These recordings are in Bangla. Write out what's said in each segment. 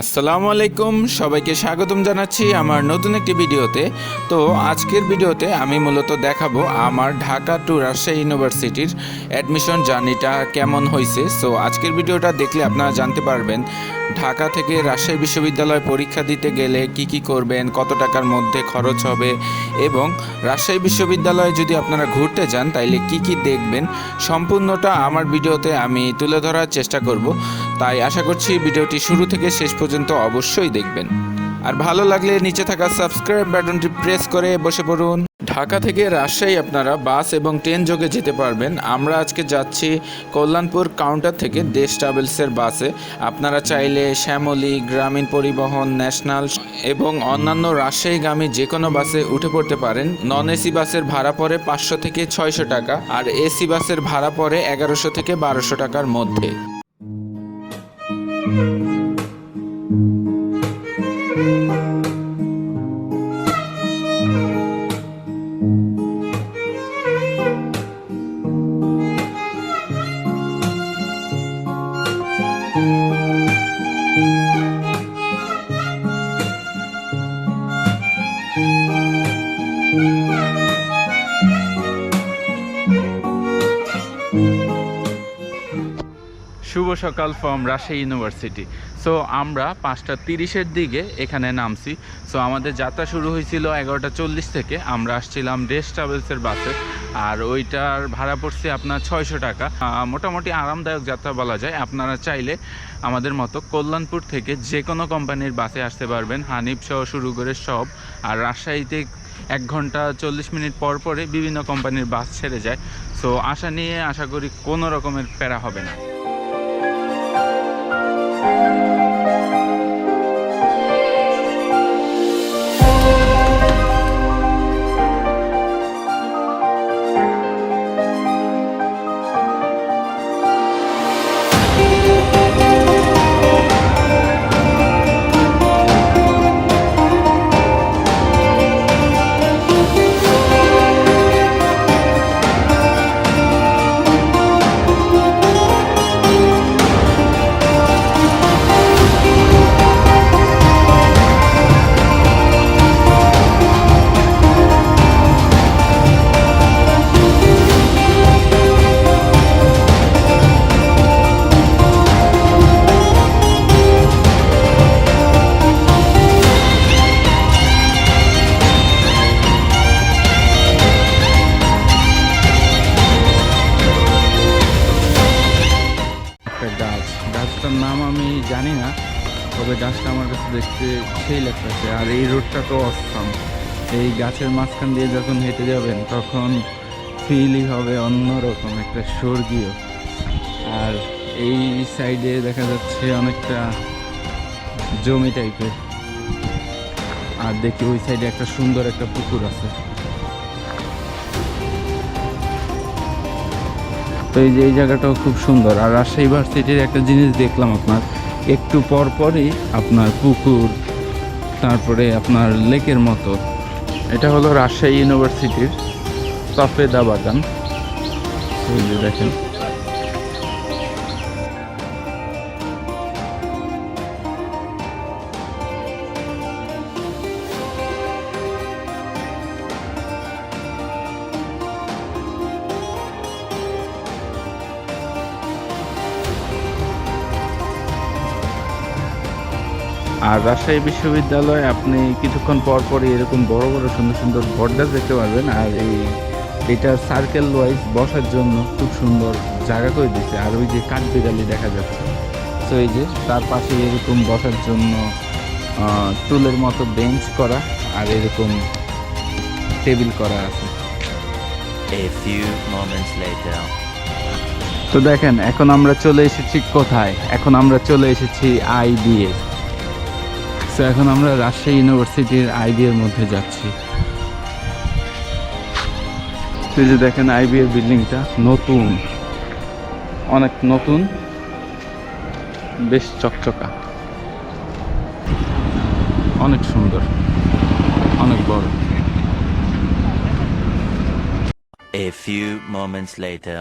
আসসালামু আলাইকুম, সবাইকে স্বাগতম জানাচ্ছি আমার নতুন একটি ভিডিওতে। তো আজকের ভিডিওতে আমি মূলত দেখাবো আমার ঢাকা টু রাজশাহী ইউনিভার্সিটির অ্যাডমিশন জার্নিটা কেমন হয়েছে। সো আজকের ভিডিওটা দেখলে আপনারা জানতে পারবেন, ঢাকা থেকে রাজশাহী বিশ্ববিদ্যালয় পরীক্ষা দিতে গেলে কি কি করবেন, কত টাকার মধ্যে খরচ হবে এবং রাজশাহী বিশ্ববিদ্যালয়ে যদি আপনারা ঘুরতে যান তাইলে কি কি দেখবেন, সম্পূর্ণটা আমার ভিডিওতে আমি তুলে ধরার চেষ্টা করব। তাই আশা করছি ভিডিওটি শুরু থেকে শেষ পর্যন্ত অবশ্যই দেখবেন। আর ভালো লাগলে নিচে থাকা সাবস্ক্রাইব বাটনটি প্রেস করে বসে পড়ুন। ঢাকা থেকে রাজশাহী আপনারা বাস এবং ট্রেন যোগে যেতে পারবেন। আমরা আজকে যাচ্ছি কল্যাণপুর কাউন্টার থেকে দেশ ট্রাভেলসের বাসে। আপনারা চাইলে শ্যামলী, গ্রামীণ পরিবহন, ন্যাশনাল এবং অন্যান্য রাজশাহীগামী যে কোনো বাসে উঠে পড়তে পারেন। নন এসি বাসের ভাড়া পড়ে পাঁচশো থেকে ছয়শো টাকা আর এসি বাসের ভাড়া পড়ে এগারোশো থেকে বারোশো টাকার মধ্যে। Música সকাল ফ্রম রাজশাহী ইউনিভার্সিটি সো আমরা পাঁচটা তিরিশের দিকে এখানে নামছি। সো আমাদের যাত্রা শুরু হয়েছিল এগারোটা চল্লিশ থেকে। আমরা আসছিলাম ডেস ট্রাভেলসের বাসে। আর ওইটার ভাড়া পড়ছে আপনার ছয়শো টাকা। মোটামুটি আরামদায়ক যাত্রা বলা যায়। আপনারা চাইলে আমাদের মতো কল্যাণপুর থেকে যে কোনো কোম্পানির বাসে আসতে পারবেন। হানিফ সহ শুরু করে সব। আর রাজশাহীতে এক ঘণ্টা চল্লিশ মিনিট পর পরে বিভিন্ন কোম্পানির বাস ছেড়ে যায়। সো আশা নিয়ে আশা করি কোনো রকমের প্যারা হবে না। একটা তবে গাছটা আমার কাছে দেখতে সেই লাগতেছে। আর এই রোডটা তো অসম এই গাছের মাঝখান দিয়ে যখন হেঁটে যাবেন, তখন ফিলই হবে অন্যরকম, একটা স্বর্গীয়। আর এই সাইডে দেখা যাচ্ছে অনেকটা জমি টাইপের আর দেখি ওই সাইডে একটা সুন্দর একটা পুকুর আছে। তো এই যে এই জায়গাটাও খুব সুন্দর। আর রাজশাহী ভার্সিটির একটা জিনিস দেখলাম আপনার। একটু পর পরই আপনার পুকুর, তারপরে আপনার লেকের মতো। এটা হলো রাজশাহী ইউনিভার্সিটির সফেদা বাগান। দেখেন। আর রাজশাহী বিশ্ববিদ্যালয়ে আপনি কিছুক্ষণ পর পরই এরকম বড় বড় সুন্দর সুন্দর বটগাছ দেখতে পারবেন আর এই এটা সার্কেল ওয়াইজ বসার জন্য খুব সুন্দর জায়গা করে দিচ্ছে আর ওই যে কাঠবিড়ালি দেখা যাচ্ছে। তো এই যে তার পাশে এরকম বসার জন্য টুলের মতো বেঞ্চ করা আর এরকম টেবিল করা আছে. তো দেখেন এখন আমরা চলে এসেছি কোথায়? এখন আমরা চলে এসেছি আইবিএ তো এখন আমরা রাজশাহী ইউনিভার্সিটির আইবি এর মধ্যে যাচ্ছি। এই যে দেখেন আইবি এর বিল্ডিংটা নতুন। অনেক নতুন, বেশ চকচকা। অনেক সুন্দর, অনেক বড়। A few moments later.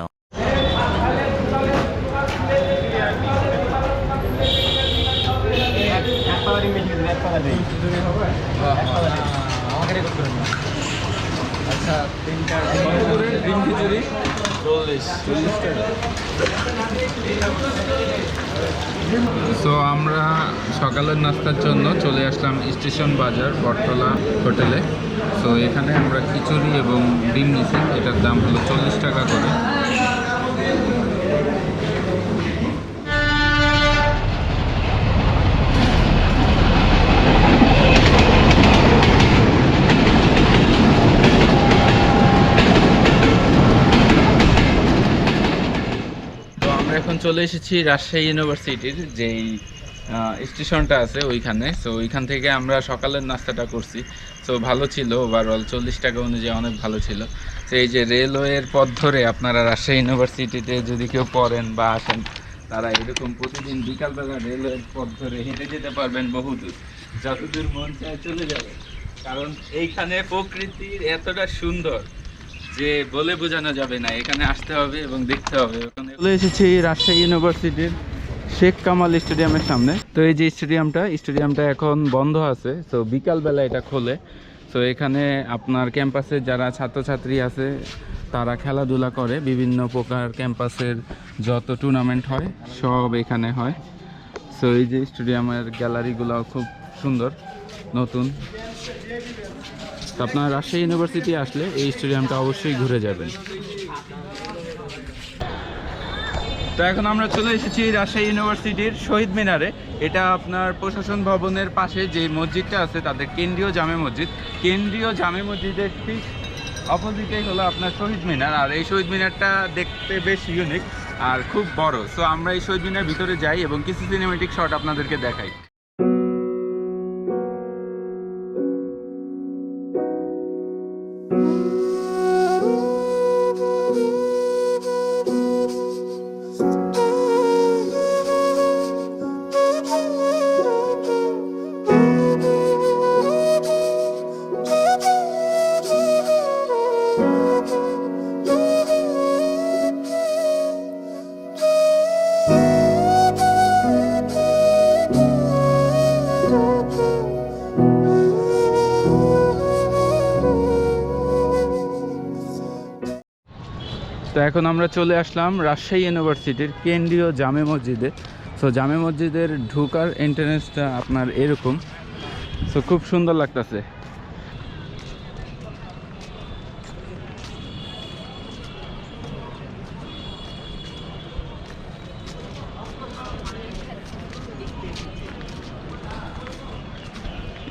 So আমরা সকালের নাস্তার জন্য চলে আসলাম স্টেশন বাজার, বটতলা হোটেলে। সো এখানে আমরা খিচুড়ি এবং ডিম নিছি। এটার দাম হলো চল্লিশ টাকা করে। চলে এসেছি রাজশাহী ইউনিভার্সিটির যেই স্টেশনটা আছে ওইখানে। সো ওইখান থেকে আমরা সকালের নাস্তাটা করছি। সো ভালো ছিল ওভারঅল চল্লিশ টাকা অনুযায়ী অনেক ভালো ছিল। তো এই যে রেলওয়ের পথ ধরে আপনারা রাজশাহী ইউনিভার্সিটিতে যদি কেউ পড়েন বা আসেন, তারা এরকম প্রতিদিন বিকালবেলা রেলওয়ের পথ ধরে হেঁটে যেতে পারবেন বহুদূর, যতদূর মন চায় চলে যাবে কারণ এইখানে প্রকৃতির এতটা সুন্দর যে বলে বোঝানো যাবে না, এখানে আসতে হবে এবং দেখতে হবে। চলে এসেছি রাজশাহী ইউনিভার্সিটির শেখ কামাল স্টেডিয়ামের সামনে। তো এই যে স্টেডিয়ামটা স্টেডিয়ামটা এখন বন্ধ আছে তো বিকালবেলা এটা খোলে। তো এখানে আপনার ক্যাম্পাসে যারা ছাত্রছাত্রী আছে, তারা খেলাধুলা করে, বিভিন্ন প্রকার ক্যাম্পাসের যত টুর্নামেন্ট হয়, সব এখানে হয়। সো এই যে স্টেডিয়ামের গ্যালারিগুলো খুব সুন্দর, নতুন। তো আপনার রাজশাহী ইউনিভার্সিটি আসলে এই স্টেডিয়ামটা অবশ্যই ঘুরে যাবেন। তো এখন আমরা চলে এসেছি রাজশাহী ইউনিভার্সিটির শহীদ মিনারে। এটা আপনার প্রশাসন ভবনের পাশে যে মসজিদটা আছে, তাদের কেন্দ্রীয় জামে মসজিদ। কেন্দ্রীয় জামে মসজিদের ঠিক অপোজিটেই হলো আপনার শহীদ মিনার, আর এই শহীদ মিনারটা দেখতে বেশ ইউনিক আর খুব বড়। সো আমরা এই শহীদ মিনার ভিতরে যাই এবং কিছু সিনেমেটিক শট আপনাদেরকে দেখাই। এখন আমরা চলে আসলাম রাজশাহী ইউনিভার্সিটির কেন্দ্রীয় জামে মসজিদে। সো জামে মসজিদের ঢুকার এন্ট্রেন্সটা আপনার এরকম। সো খুব সুন্দর লাগতেছে।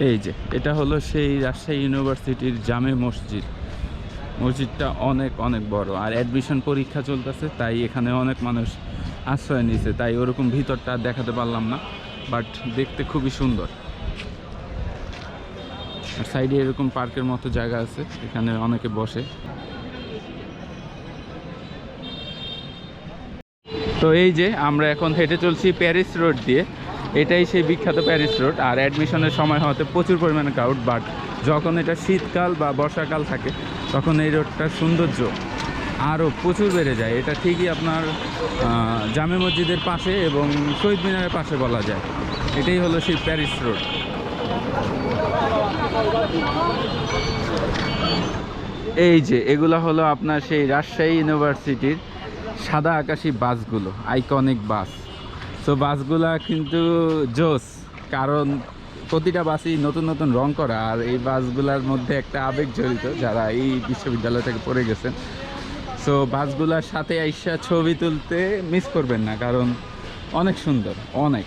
এই যে, এটা হলো সেই রাজশাহী ইউনিভার্সিটির জামে মসজিদ। মসজিদটা অনেক অনেক বড়। আর অ্যাডমিশন পরীক্ষা চলতেছে, তাই এখানে অনেক মানুষ আশ্রয় নিয়েছে তাই ওরকম ভিতরটা দেখাতে পারলাম না বাট দেখতে খুবই সুন্দর। আর সাইডে এরকম পার্কের মতো জায়গা আছে, এখানে অনেকে বসে। তো এই যে আমরা এখন হেঁটে চলছি প্যারিস রোড দিয়ে। এটাই সেই বিখ্যাত প্যারিস রোড। আর অ্যাডমিশনের সময় হতে প্রচুর পরিমাণে ক্রাউড বাট যখন এটা শীতকাল বা বর্ষাকাল থাকে, তখন এই রোডটার সৌন্দর্য আরও প্রচুর বেড়ে যায়। এটা ঠিকই আপনার জামে মসজিদের পাশে এবং শহীদ মিনারের পাশে বলা যায়। এটাই হলো সেই প্যারিস রোড। এই যে, এগুলো হলো আপনার সেই রাজশাহী ইউনিভার্সিটির সাদা আকাশি বাসগুলো আইকনিক বাস তো বাসগুলা কিন্তু জোস, কারণ প্রতিটা বাসই নতুন নতুন রং করা, আর এই বাসগুলোর মধ্যে একটা আবেগ জড়িত যারা এই বিশ্ববিদ্যালয় থেকে পড়ে গেছেন। সো বাসগুলোর সাথে আইসা ছবি তুলতে মিস করবেন না, কারণ অনেক সুন্দর, অনেক।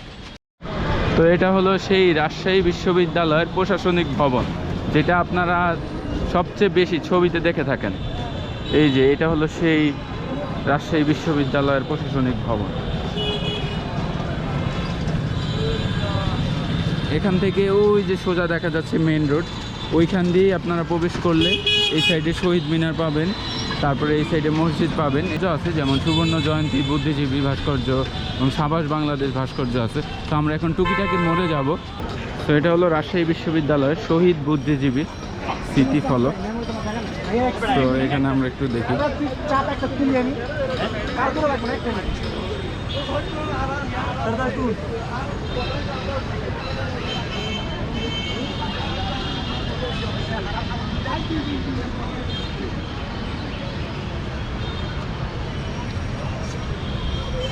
তো এটা হলো সেই রাজশাহী বিশ্ববিদ্যালয়ের প্রশাসনিক ভবন, যেটা আপনারা সবচেয়ে বেশি ছবিতে দেখে থাকেন। এই যে, এটা হলো সেই রাজশাহী বিশ্ববিদ্যালয়ের প্রশাসনিক ভবন। এখান থেকে ওই যে সোজা দেখা যাচ্ছে মেন রোড ওইখান দিয়েই আপনারা প্রবেশ করলে এই সাইডে শহীদ মিনার পাবেন, তারপরে এই সাইডে মসজিদ পাবেন। এটা আছে যেমন সুবর্ণ জয়ন্তী, বুদ্ধিজীবী ভাস্কর্য এবং সাবাস বাংলাদেশ ভাস্কর্য আছে। তো আমরা এখন টুকিটাকির মোড়ে যাব। তো এটা হলো রাজশাহী বিশ্ববিদ্যালয়ের শহীদ বুদ্ধিজীবী স্মৃতি ফলক। তো এখানে আমরা একটু দেখি চাপ একটা তুলি আমি কার করে রাখব একটা মিনিট তাড়াতাড়ি তুল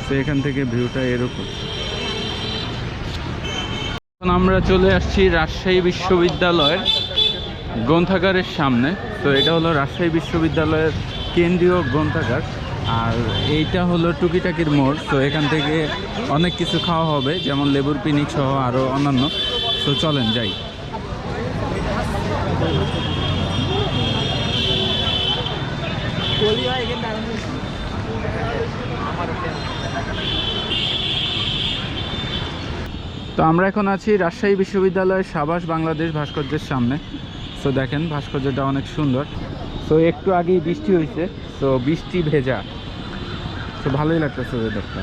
তো এখান থেকে ভিউটা এরকম। আমরা চলে আসছি রাজশাহী বিশ্ববিদ্যালয়ের গ্রন্থাগারের সামনে। তো এটা হলো রাজশাহী বিশ্ববিদ্যালয়ের কেন্দ্রীয় গ্রন্থাগার। আর এইটা হলো টুকিটাকির মোড়। তো এখান থেকে অনেক কিছু খাওয়া হবে, যেমন লেবুর পিনিক সহ আরও অন্যান্য। তো চলেন, যাই। তো আমরা এখন আছি রাজশাহী বিশ্ববিদ্যালয়ের সাবাস বাংলাদেশ ভাস্কর্যের সামনে। তো দেখেন ভাস্কর্যটা অনেক সুন্দর। তো একটু আগেই বৃষ্টি হয়েছে তো বৃষ্টি ভেজা। তো ভালোই লাগতেছে ওয়েদারটা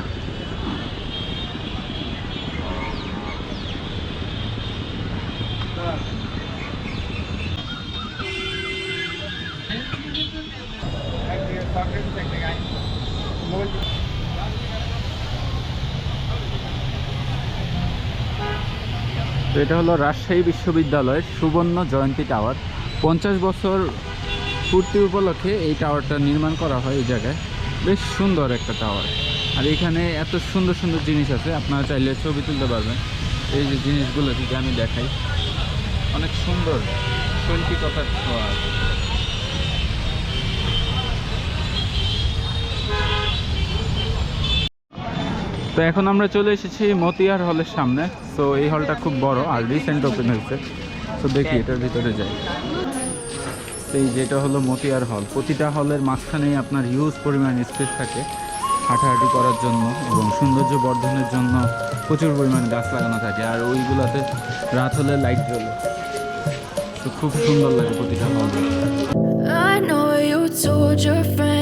এটা হলো রাজশাহী বিশ্ববিদ্যালয়ের সুবর্ণ জয়ন্তী টাওয়ার। পঞ্চাশ বছর পূর্তি উপলক্ষে এই টাওয়ারটা নির্মাণ করা হয় এই জায়গায়। বেশ সুন্দর একটা টাওয়ার। আর এখানে এত সুন্দর সুন্দর জিনিস আছে, আপনারা চাইলে ছবি তুলতে পারবেন। এই যে জিনিসগুলো যদি আমি দেখাই, অনেক সুন্দর, শৈল্পিকতার ছোঁয়া আছে তো এখন আমরা চলে এসেছি মতিয়ার হলের সামনে। তো এই হলটা খুব বড় আর রিসেন্ট ওপেন হয়েছে। তো দেখি এটার ভিতরে যাই। এই যেটা হলো মতিয়ার হল। প্রতিটা হলের মাঝখানেই আপনার হিউজ পরিমাণ স্পেস থাকে হাঁটাহাঁটি করার জন্য এবং সৌন্দর্য বর্ধনের জন্য প্রচুর পরিমাণ গাছ লাগানো থাকে। আর ওইগুলোতে রাত হলে লাইট জ্বলে। তো খুব সুন্দর লাগে প্রতিটা হল। I know you told your friend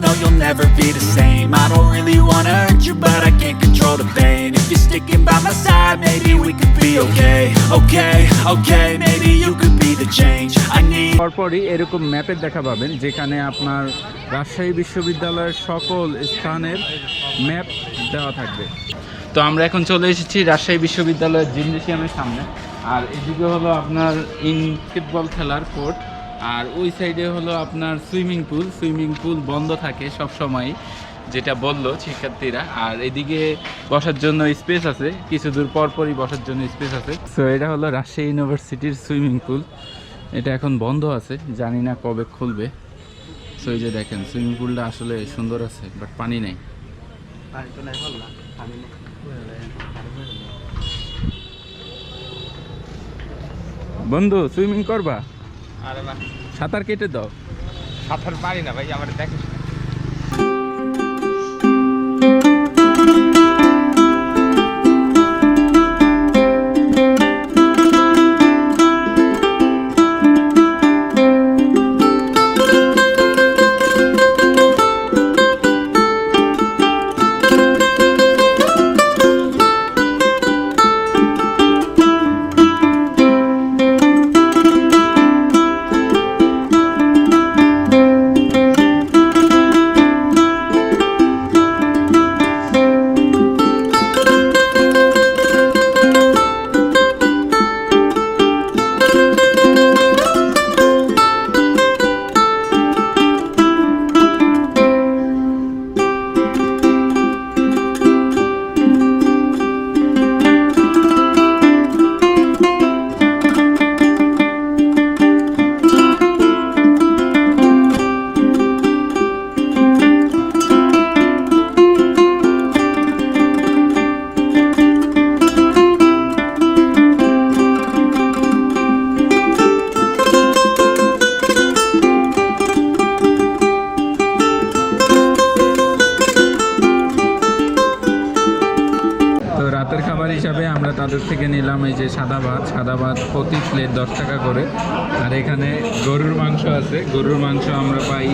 no you'll never be the same I don't really wanna hurt you but I can't control the pain If you're sticking by my side maybe we could be okay Okay, okay, maybe you could be the change I need পরপরই এরকম ম্যাপের দেখা পাবেন যেখানে আপনার রাজশাহী বিশ্ববিদ্যালয়ের সকল স্থানের ম্যাপ দেওয়া থাকবে তো আমরা এখন চলে এসেছি রাজশাহী বিশ্ববিদ্যালয়ের জিমনেশিয়ামের সামনে আর এদিকে হলো আপনার ইনকেটবল খেলার কোর্ট আর ওই সাইডে হলো আপনার সুইমিং পুল। সুইমিং পুল বন্ধ থাকে সব সময় যেটা বলল শিক্ষার্থীরা। আর এদিকে বসার জন্য স্পেস আছে, কিছু দূর পরপরই বসার জন্য স্পেস আছে। সো এটা হলো রাজশাহী ইউনিভার্সিটির সুইমিং পুল। এটা এখন বন্ধ আছে, জানি না কবে খুলবে। সো এই যে দেখেন, সুইমিং পুলটা আসলে সুন্দর আছে বাট পানি নেই। বন্ধু, সুইমিং করবা? সাঁতার কেটে দাও। সাঁতার পারি না ভাই আমার দেখে রাতের খাবার হিসাবে আমরা তাদের থেকে নিলাম এই যে সাদা ভাত। সাদা ভাত প্রতি প্লেট দশ টাকা করে। আর এখানে গরুর মাংস আছে। গরুর মাংস আমরা পাই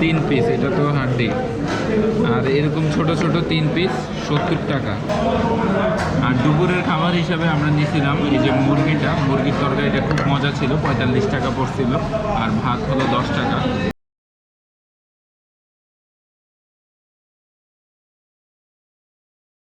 তিন পিস এটা তো হাড্ডি। আর এরকম ছোট ছোট তিন পিস সত্তর টাকা। আর দুপুরের খাবার হিসাবে আমরা নিয়েছিলাম এই যে মুরগিটা। মুরগির তরকারিটা খুব মজা ছিল, পঁয়তাল্লিশ টাকা পড়ছিল। আর ভাত হলো দশ টাকা।